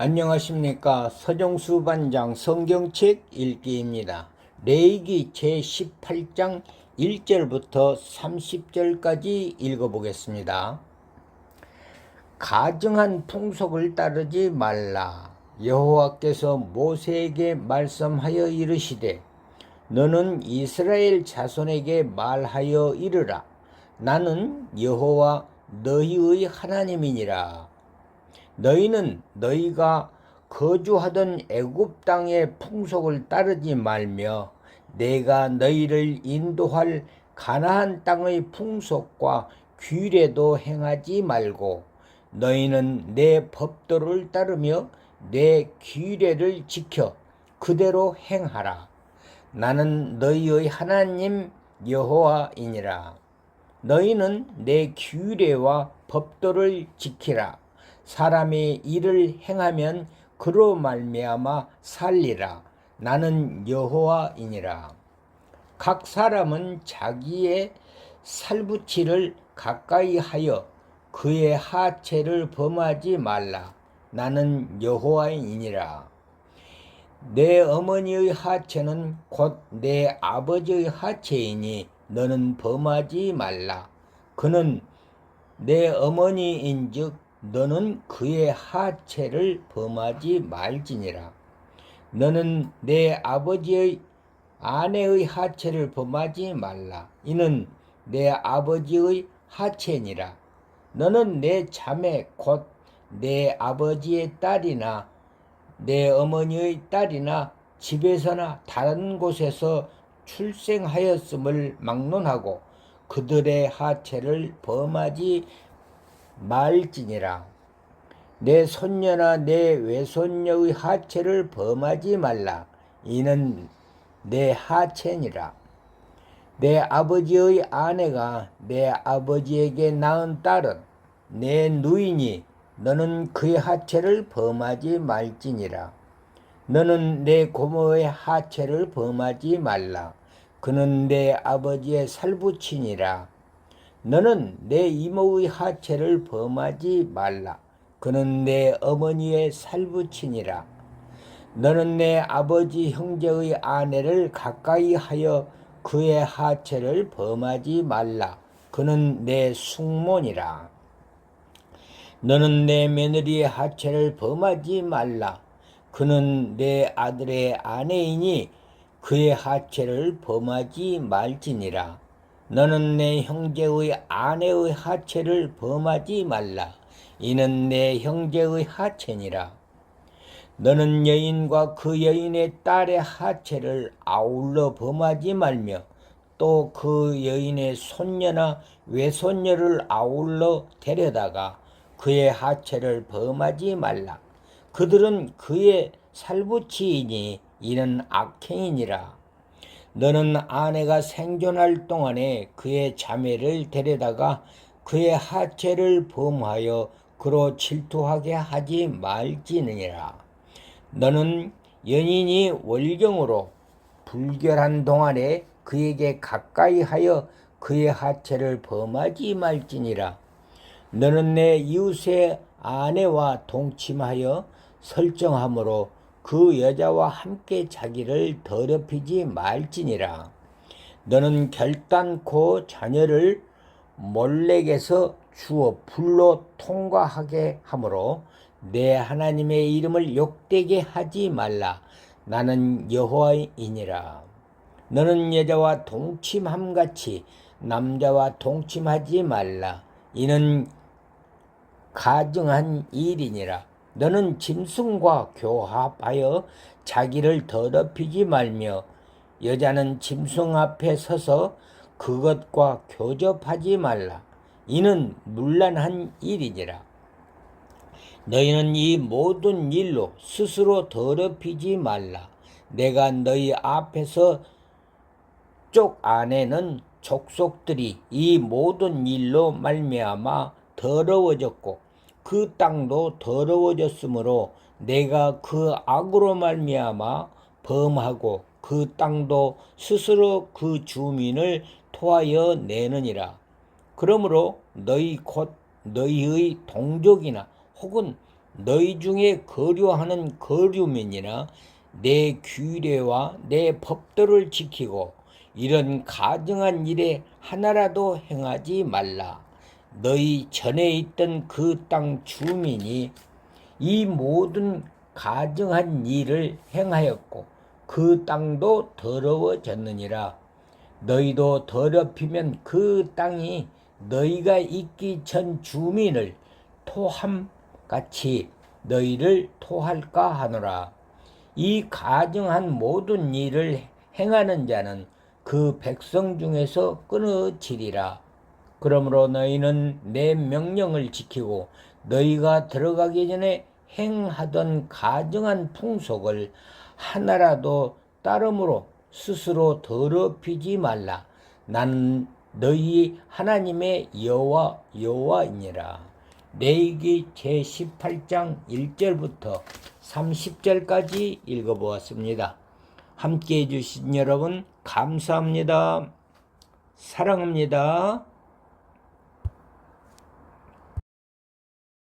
안녕하십니까 서정수 반장 성경책 읽기입니다. 레이기 제18장 1절부터 30절까지 읽어보겠습니다. 가증한 풍속을 따르지 말라. 여호와께서 모세에게 말씀하여 이르시되 너는 이스라엘 자손에게 말하여 이르라. 나는 여호와 너희의 하나님이니라. 너희는 너희가 거주하던 애굽 땅의 풍속을 따르지 말며 내가 너희를 인도할 가나안 땅의 풍속과 규례도 행하지 말고 너희는 내 법도를 따르며 내 규례를 지켜 그대로 행하라. 나는 너희의 하나님 여호와이니라. 너희는 내 규례와 법도를 지키라. 사람이 이를 행하면 그로 말미암아 살리라. 나는 여호와이니라. 각 사람은 자기의 살부치를 가까이 하여 그의 하체를 범하지 말라. 나는 여호와이니라. 내 어머니의 하체는 곧 내 아버지의 하체이니 너는 범하지 말라. 그는 내 어머니인즉 너는 그의 하체를 범하지 말지니라. 너는 내 아버지의 아내의 하체를 범하지 말라. 이는 내 아버지의 하체니라. 너는 내 자매 곧 내 아버지의 딸이나 내 어머니의 딸이나 집에서나 다른 곳에서 출생하였음을 막론하고 그들의 하체를 범하지 말지니라. 내 손녀나 내 외손녀의 하체를 범하지 말라. 이는 내 하체니라. 내 아버지의 아내가 내 아버지에게 낳은 딸은 내 누이니 너는 그의 하체를 범하지 말지니라. 너는 내 고모의 하체를 범하지 말라. 그는 내 아버지의 살부친이라. 너는 내 이모의 하체를 범하지 말라. 그는 내 어머니의 살부친이라. 너는 내 아버지 형제의 아내를 가까이 하여 그의 하체를 범하지 말라. 그는 내 숙모니라. 너는 내 며느리의 하체를 범하지 말라. 그는 내 아들의 아내이니 그의 하체를 범하지 말지니라. 너는 내 형제의 아내의 하체를 범하지 말라. 이는 내 형제의 하체니라. 너는 여인과 그 여인의 딸의 하체를 아울러 범하지 말며 또 그 여인의 손녀나 외손녀를 아울러 데려다가 그의 하체를 범하지 말라. 그들은 그의 살부치이니 이는 악행이니라. 너는 아내가 생존할 동안에 그의 자매를 데려다가 그의 하체를 범하여 그로 질투하게 하지 말지느니라. 너는 연인이 월경으로 불결한 동안에 그에게 가까이 하여 그의 하체를 범하지 말지니라. 너는 내 이웃의 아내와 동침하여 설정함으로 그 여자와 함께 자기를 더럽히지 말지니라. 너는 결단코 자녀를 몰렉에서 주어 불로 통과하게 하므로 내 하나님의 이름을 욕되게 하지 말라. 나는 여호와이니라. 너는 여자와 동침함 같이 남자와 동침하지 말라. 이는 가증한 일이니라. 너는 짐승과 교합하여 자기를 더럽히지 말며 여자는 짐승 앞에 서서 그것과 교접하지 말라. 이는 문란한 일이니라. 너희는 이 모든 일로 스스로 더럽히지 말라. 내가 너희 앞에서 쪽 안에는 족속들이 이 모든 일로 말미암아 더러워졌고 그 땅도 더러워졌으므로 내가 그 악으로 말미암아 범하고 그 땅도 스스로 그 주민을 토하여 내느니라. 그러므로 너희 곧 너희의 동족이나 혹은 너희 중에 거류하는 거류민이나 내 규례와 내 법도를 지키고 이런 가증한 일에 하나라도 행하지 말라. 너희 전에 있던 그 땅 주민이 이 모든 가증한 일을 행하였고 그 땅도 더러워졌느니라. 너희도 더럽히면 그 땅이 너희가 있기 전 주민을 토함 같이 너희를 토할까 하노라. 이 가증한 모든 일을 행하는 자는 그 백성 중에서 끊어지리라. 그러므로 너희는 내 명령을 지키고 너희가 들어가기 전에 행하던 가증한 풍속을 하나라도 따름으로 스스로 더럽히지 말라. 나는 너희 하나님의 여호와 여호와이니라. 레이기 제 18장 1절부터 30절까지 읽어보았습니다. 함께 해주신 여러분 감사합니다. 사랑합니다.